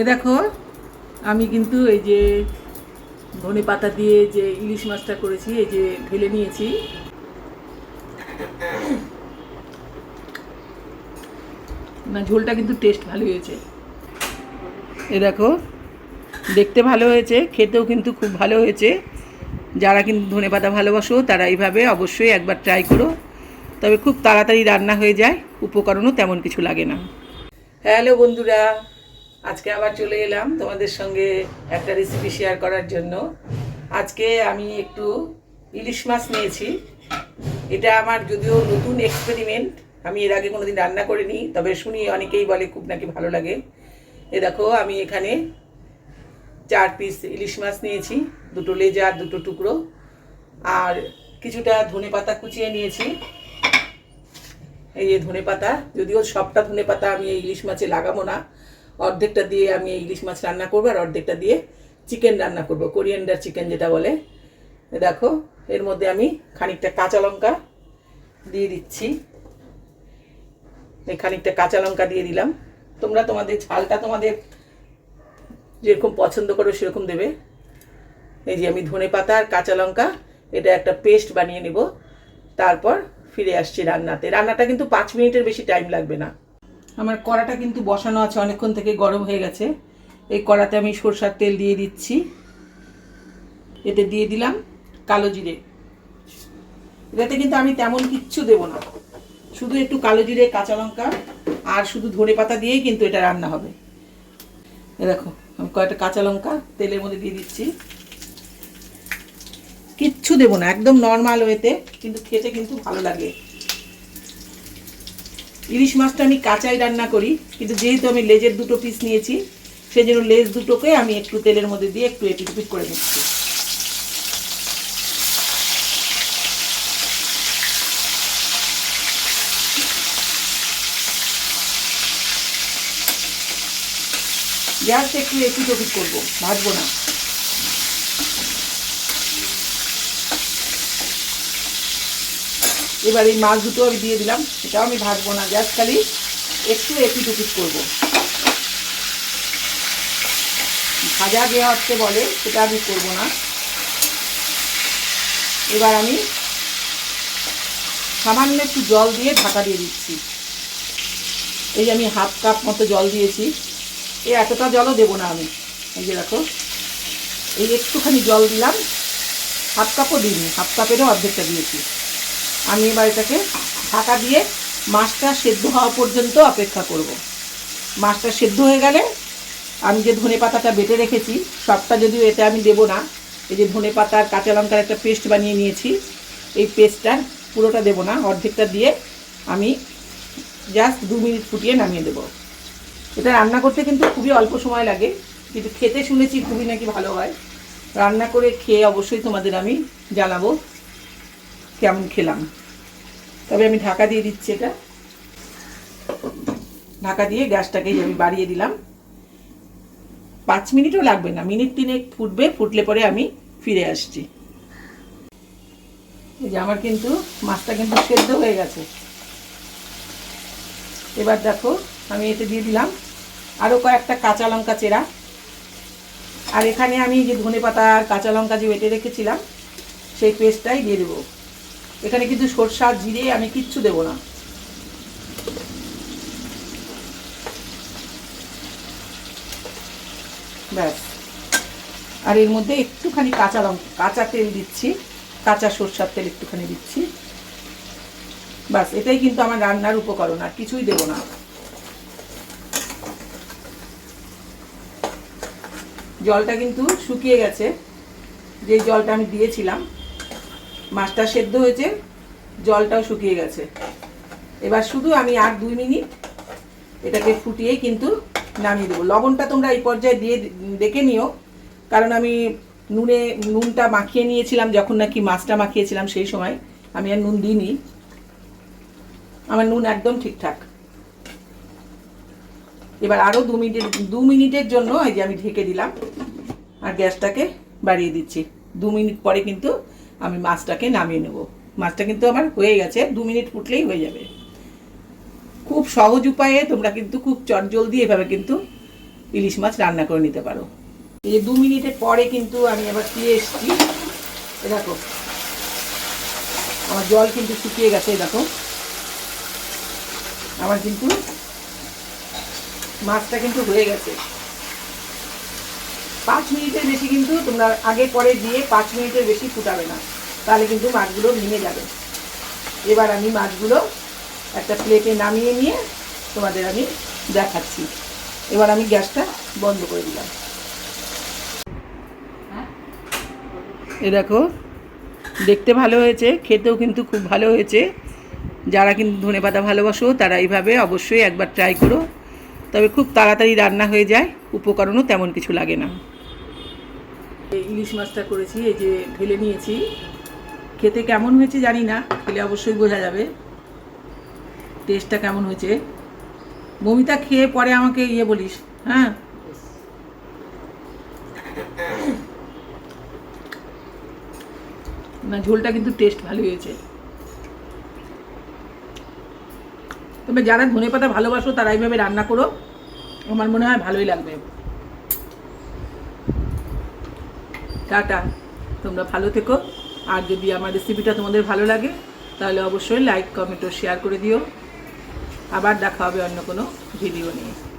এ দেখো, আমি কিন্তু এই যে ধনে পাতা দিয়ে যে ইলিশ মাছটা করেছি, এই যে ঢেলে নিয়েছি। না, ঝোলটা কিন্তু টেস্ট ভালো হয়েছে। এ দেখো, দেখতে ভালো হয়েছে, খেতেও কিন্তু খুব ভালো হয়েছে। যারা কিন্তু ধনে পাতা ভালোবাসো, তারা এইভাবে অবশ্যই একবার ট্রাই করো। তবে খুব তাড়াতাড়ি রান্না হয়ে যায়, উপকরণও তেমন কিছু লাগে না। হ্যালো বন্ধুরা আজকে আবার চলে এলাম তোমাদের সঙ্গে একটা রেসিপি শেয়ার করার জন্য। আজকে আমি একটু ইলিশ মাছ নিয়েছি। এটা আমার যদিও নতুন এক্সপেরিমেন্ট আমি এর আগে কোনোদিন রান্না করিনি, তবে শুনি অনেকেই বলে খুব নাকি ভালো লাগে। এ দেখো, আমি এখানে চার পিস ইলিশ মাছ নিয়েছি, দুটো লেজার দুটো টুকরো। আর কিছুটা ধনে পাতা কুচিয়ে নিয়েছি। এই যে ধনে পাতা, যদিও সবটা ধনে পাতা আমি এই ইলিশ মাছে লাগাবো না অর্ধেকটা দিয়ে আমি ইলিশ মাছ রান্না করব আর অর্ধেকটা দিয়ে চিকেন রান্না করব কোরিয়ান্ডার চিকেন যেটা বলে। দেখো, এর মধ্যে আমি খানিকটা কাঁচা লঙ্কা দিয়ে দিচ্ছি। এই খানিকটা কাঁচা লঙ্কা দিয়ে দিলাম। তোমরা তোমাদের ঝালটা তোমাদের যেরকম পছন্দ করো সেরকম দেবে। এই যে আমি ধনে পাতা আর কাঁচা লঙ্কা, এটা একটা পেস্ট বানিয়ে নেব। তারপর ফিরে আসছি রান্নাতে। রান্নাটা কিন্তু পাঁচ মিনিটের বেশি টাইম লাগবে না। আমার কড়াটা কিন্তু বসানো আছে, অনেকক্ষণ থেকে গরম হয়ে গেছে। এই কড়াতে আমি সরষার তেল দিয়ে দিচ্ছি। এতে দিয়ে দিলাম কালো জিরে। এটাতে কিন্তু আমি তেমন কিচ্ছু দেব না। শুধু একটু কালো জিরে, কাঁচা লঙ্কা, আর শুধু ধনে পাতা দিয়েই কিন্তু এটা রান্না হবে। এ দেখো, আমি কয়েকটা কাঁচা লঙ্কা তেলের মধ্যে দিয়ে দিচ্ছি। কিচ্ছু দেবো না, একদম নর্মাল ওয়েতে কিন্তু খেতে কিন্তু ভালো লাগে। ইলিশ মাছটা আমি কাঁচাই রান্না করি, কিন্তু যেহেতু আমি লেজের দুটো পিস নিয়েছি সেই জন্য লেজ দুটোকে আমি একটু তেলের মধ্যে দিয়ে একটু এপিট করে নিচ্ছি। জাস্ট একটু এপিট ওপিট করব, ভাজবো না। এবার এই মাছ দুটো আমি দিয়ে দিলাম এটাও আমি ভাজবো না জাস্ট খালি একটু এপিট ওপিট করব। ভাজা দেওয়া হচ্ছে বলে, সেটা আমি করব না। এবার আমি সামান্য একটু জল দিয়ে ঢাকা দিয়ে দিচ্ছি। এই যে আমি হাফ কাপ মতো জল দিয়েছি এই এতটা জলও দেবো না আমি। এই যে দেখো, এই একটুখানি জল দিলাম, হাফ কাপও দিইনি, হাফ কাপেরও অর্ধেকটা দিয়েছি। আমি এবার এটাকে ঢাকা দিয়ে মাছটা সেদ্ধ হওয়া পর্যন্ত অপেক্ষা করব। মাছটা সেদ্ধ হয়ে গেলে আমি যে ধনে পাতাটা বেটে রেখেছি, সবটা যদিও এতে আমি দেবো না, এই যে ধনে পাতা কাঁচা লঙ্কার একটা পেস্ট বানিয়ে নিয়েছি, এই পেস্টটা পুরোটা দেবো না, অর্ধেকটা দিয়ে আমি জাস্ট দু মিনিট ফুটিয়ে নামিয়ে দেবো। এটা রান্না করতে কিন্তু খুবই অল্প সময় লাগে, কিন্তু খেতে শুনেছি খুবই নাকি ভালো হয়। রান্না করে খেয়ে অবশ্যই তোমাদের আমি জানাব। কেমন খেলাম? তবে আমি ঢাকা দিয়ে দিচ্ছি এটা। ঢাকা দিয়ে গ্যাসটাকে আমি বাড়িয়ে দিলাম। পাঁচ মিনিটও লাগবে না, মিনিট তিনে ফুটবে, ফুটলে পরে আমি ফিরে আসছি। এই যে আমার কিন্তু মাছটা কিন্তু সেদ্ধ হয়ে গেছে। এবার দেখো, আমি এতে দিয়ে দিলাম আরও কয়েকটা কাঁচা লঙ্কা চেরা। আর এখানে আমি যে ধনে পাতা আর কাঁচা লঙ্কা যে বেটে রেখেছিলাম, সেই পেস্টটাই দিয়ে দেবো। এখানে কিন্তু সরষা, জিরে আমি কিচ্ছু দেব না। ব্যাস। আর এর মধ্যে একটুখানি কাঁচা লঙ্কা কাঁচা তেল দিচ্ছি। কাঁচা সরষার তেল একটুখানি দিচ্ছি। ব্যাস, এটাই কিন্তু আমার রান্নার উপকরণ, আর কিছুই দেব না। জলটা কিন্তু শুকিয়ে গেছে। যে জলটা আমি দিয়েছিলাম মাছটা সেদ্ধ হয়েছে, জলটাও শুকিয়ে গেছে। এবার শুধু আমি আর দুই মিনিট এটাকে ফুটিয়েই কিন্তু নামিয়ে দেবো। লবণটা তোমরা এই পর্যায়ে দিয়ে দেখে নিও, কারণ আমি নুনে, নুনটা মাখিয়ে নিয়েছিলাম যখন নাকি মাছটা মাখিয়েছিলাম সেই সময়। আমি আর নুন দিইনি। আমার নুন একদম ঠিকঠাক। এবার আরও দু মিনিট, দু মিনিটের জন্য এই যে আমি ঢেকে দিলাম, আর গ্যাসটাকে বাড়িয়ে দিচ্ছি। দু মিনিট পরে কিন্তু আমি মাছটাকে নামিয়ে নেব। মাছটা কিন্তু আমার হয়ে গেছে, দু মিনিট ফুটলেই হয়ে যাবে। খুব সহজ উপায়ে তোমরা কিন্তু খুব চটজলদি এভাবে কিন্তু ইলিশ মাছ রান্না করে নিতে পারো। এই দু মিনিটের পরে কিন্তু আমি আবার ফিরে এসেছি। দেখো, আমার জল কিন্তু শুকিয়ে গেছে দেখো। আমার কিন্তু মাছটা কিন্তু হয়ে গেছে। পাঁচ মিনিটের বেশি কিন্তু তোমরা আগে পরে দিয়ে পাঁচ মিনিটের বেশি ফুটাবে না। তাহলে কিন্তু মাছগুলো ভেঙে যাবে। এবার আমি মাছগুলো একটা প্লেটে নামিয়ে নিয়ে তোমাদের আমি দেখাচ্ছি। এবার আমি গ্যাসটা বন্ধ করে দিলাম। এ দেখো, দেখতে ভালো হয়েছে, খেতেও কিন্তু খুব ভালো হয়েছে। যারা কিন্তু ধনে পাতা ভালোবাসো, তারা এইভাবে অবশ্যই একবার ট্রাই করো। তবে খুব তাড়াতাড়ি রান্না হয়ে যায়, উপকরণও তেমন কিছু লাগে না। ইলিশ মাছটা করেছি, এই যে ঢেলে নিয়েছি। খেতে কেমন হয়েছে জানি না, খেলে অবশ্যই বোঝা যাবে। টেস্টটা কেমন হয়েছে? মমিতা, খেয়ে পরে আমাকে ইয়ে বলিস হ্যাঁ? না, ঝোলটা কিন্তু টেস্ট ভালো হয়েছে। তবে যারা ধনে পাতা ভালোবাসো, তারা এইভাবে রান্না করো। আমার মনে হয় ভালোই লাগবে। টাটা। তোমরা ভালো থেকো। আর যদি আমার রেসিপিটা তোমাদের ভালো লাগে, তাহলে অবশ্যই লাইক কমেন্ট ও শেয়ার করে দিও। আবার দেখা হবে অন্য কোনো ভিডিও নিয়ে।